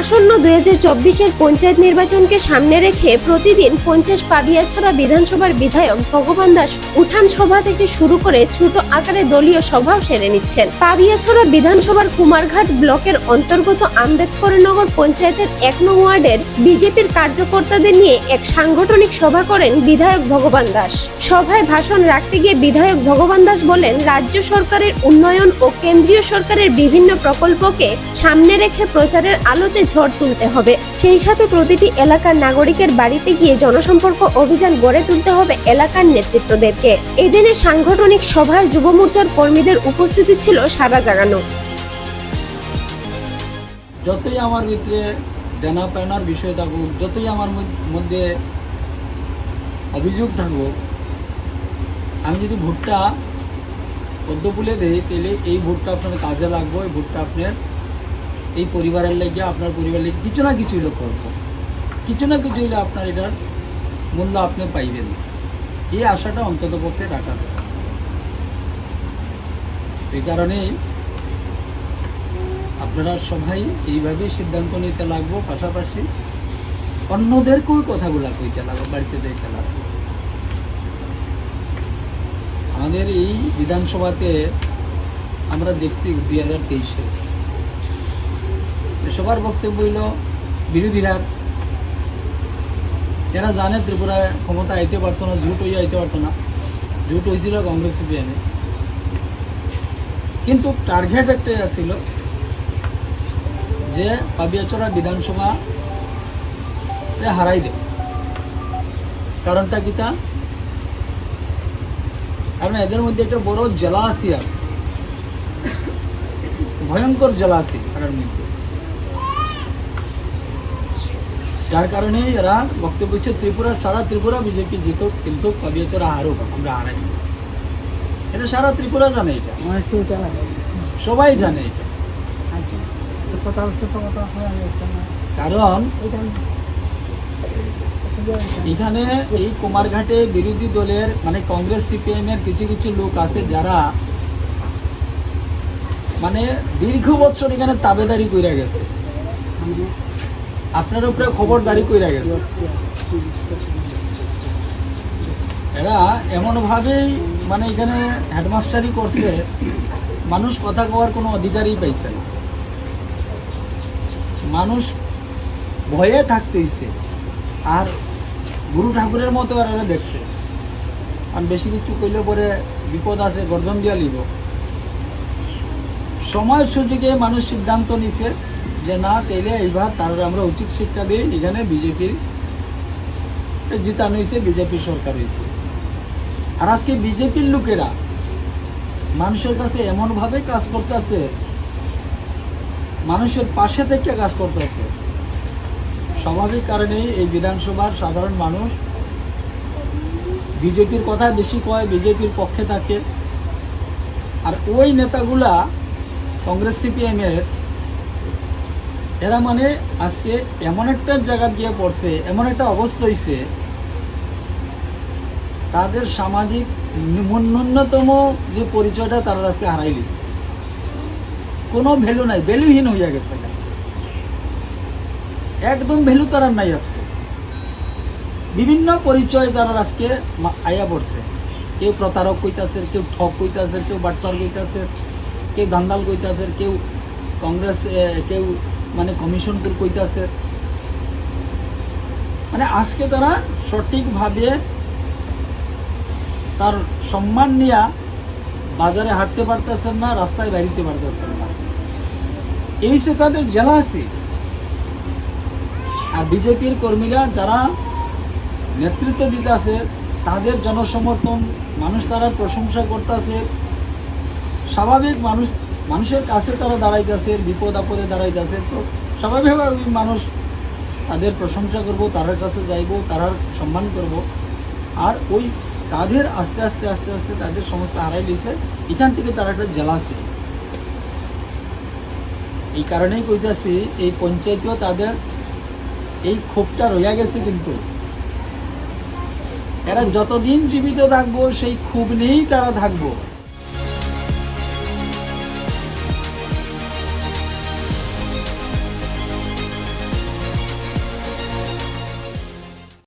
আসন্ন দুই হাজার চব্বিশের পঞ্চায়েত নির্বাচনকে সামনে রেখে প্রতিদিন পঞ্চাশ পাবিয়াছড়া বিধানসভার বিধায়ক ভগবান দাস উঠান সভা থেকে শুরু করে ছোট আকারে দলীয় সভাও সেরে নিচ্ছেন। পাবিয়াছড়া বিধানসভার কুমারঘাট ব্লকের অন্তর্গত আম্বেদকরনগর পঞ্চায়েতের এক নং ওয়ার্ডের বিজেপির কার্যকর্তাদের নিয়ে এক সাংগঠনিক সভা করেন বিধায়ক ভগবান দাস। সভায় ভাষণ রাখতে গিয়ে বিধায়ক ভগবান দাস বলেন, রাজ্য সরকারের উন্নয়ন ও কেন্দ্রীয় সরকারের বিভিন্ন প্রকল্পকে সামনে রেখে প্রচারের আলোতে ঝড় তুলতে হবে। সেই সাথে প্রতিটি এলাকার নাগরিকের বাড়িতে গিয়ে জনসম্পর্ক অভিযান গড়ে তুলতে হবে এলাকার নেতৃত্বদেরকে। এদিনের সাংগঠনিক সভায় যুব মোর্চার কর্মীদের উপস্থিতি ছিল সারা জাগানো। যতই আমার ভিতরে দেনা পাওনার বিষয় থাকুক, যতই আমার মধ্যে অভিযোগ থাকুক, আমি যদি ভোটটা পদ্ম দেই, তাহলে এই ভোটটা আপনার কাজে লাগবো এই ভোটটা আপনার এই পরিবারের লেগে আপনার পরিবারের লেগে কিছু না কিছু হইলে করব। কিছু না কিছু হইলে আপনার এটার মূল্য আপনি পাইবেন। এই আশাটা অন্তত পক্ষে রাখা এই কারণেই আপনারা সবাই এইভাবে সিদ্ধান্ত নিতে লাগবো, পাশাপাশি অন্যদেরকেও কথাগুলা কইতে লাগবো, বাড়িতে যাইতে লাগবো। আমাদের এই বিধানসভাতে আমরা দেখছি দুই হাজার তেইশে। সবার বক্তব্য হইল বিরোধীরা এরা জানে ত্রিপুরায় ক্ষমতা আইতে পারতো না, জুট হয়ে আইতে পারতো না, জুট হয়েছিল কংগ্রেস সিপিএমে কিন্তু টার্গেট একটাই ছিল যে পাবিয়াচড়া বিধানসভা হারাই দেব কারণটা কি তা? কারণ এদের মধ্যে একটা বড় জলাশি আছে। ভয়ঙ্কর জলাশি এটার মধ্যে যার কারণে এরা বক্তব্য হচ্ছে ত্রিপুরা সারা ত্রিপুরা বিজেপি জিত কিন্তু পাবিয়াচড়া হারুক আমরা হারাই এটা সারা ত্রিপুরা জানে এটা। সবাই জানে এটা। কারণ এখানে এই কুমারঘাটে বিরোধী দলের মানে কংগ্রেস সিপিএম এর কিছু কিছু লোক আছে যারা মানে দীর্ঘ বছর এখানে তাবেদারি কইরা গেছে। আপনার উপরে খবর খবরদারি কইরা গেছে। এরা এমনভাবেই মানে এখানে হেডমাস্টারই করছে, মানুষ কথা কওয়ার কোনো অধিকারই পাইছে না। মানুষ ভয়ে থাকতে আর গুরু ঠাকুরের মতো আর এরা দেখছে। আর বেশি কিছু কইলে পরে বিপদ আছে, গর্জন দিয়া লিব। সময় সুযোগে মানুষ সিদ্ধান্ত নিছে যে না তাইলে এইবার তার আমরা উচিত শিক্ষা দিই, এখানে বিজেপির জিতানো হয়েছে বিজেপি সরকার হয়েছে। আর আজকে বিজেপির লোকেরা মানুষের কাছে এমনভাবে কাজ করতেছে, মানুষের পাশে থেকে কাজ করতেছে। স্বাভাবিক কারণেই এই বিধানসভার সাধারণ মানুষ বিজেপির কথা বেশি কয় বিজেপির পক্ষে থাকে। আর ওই নেতাগুলা কংগ্রেস সিপিএম এর মানে আজকে এমন একটা জায়গা গিয়ে পড়ছে, এমন একটা অবস্থা হয়েছে তাদের সামাজিক ন্যূন- ন্যূনতম যে পরিচয়টা তারা আজকে হারাই লিছে কোনো ভ্যালু নাই ভ্যালুহীন হইয়া গেছে একদম ভ্যালু তারা নাই আজকে। বিভিন্ন পরিচয় তারা আজকে আইয়া পড়ছে। কেউ প্রতারক কইতাছে, কেউ ঠক কইতাছে, কেউ বাটপার কইতাছে, কেউ গান্দাল কইতাছে, কেউ কংগ্রেস কেউ মানে কমিশন করে কইতাছে। মানে আজকে তারা সঠিকভাবে তার সম্মান নিয়া বাজারে হাঁটতে পারতেছেন না, রাস্তায় বেরিতে পারতেছেন না। এই সে তাদের জেলাসি, আর বিজেপির কর্মীরা যারা নেতৃত্ব দিতেছে, তাদের জনসমর্থন, মানুষ তারা প্রশংসা করতেছে, স্বাভাবিক মানুষ মানুষের কাছে তারা দাঁড়াইতেছে, বিপদ আপদে দাঁড়াইতেছে। তো স্বাভাবিকভাবে মানুষ, তাদের প্রশংসা করব তার কাছে যাইব তার সম্মান করব। আর ওই তাদের আস্তে আস্তে আস্তে আস্তে তাদের সমস্ত হারাই দিছে, এখান থেকে তারা একটা জেলাসি এই কারণেই কইতাছি, এই পঞ্চায়েতেও তাদের এই ক্ষোভটা রইয়া গেছে কিন্তু। এরা যতদিন জীবিত থাকব, সেই ক্ষোভ নিয়েই তারা থাকব।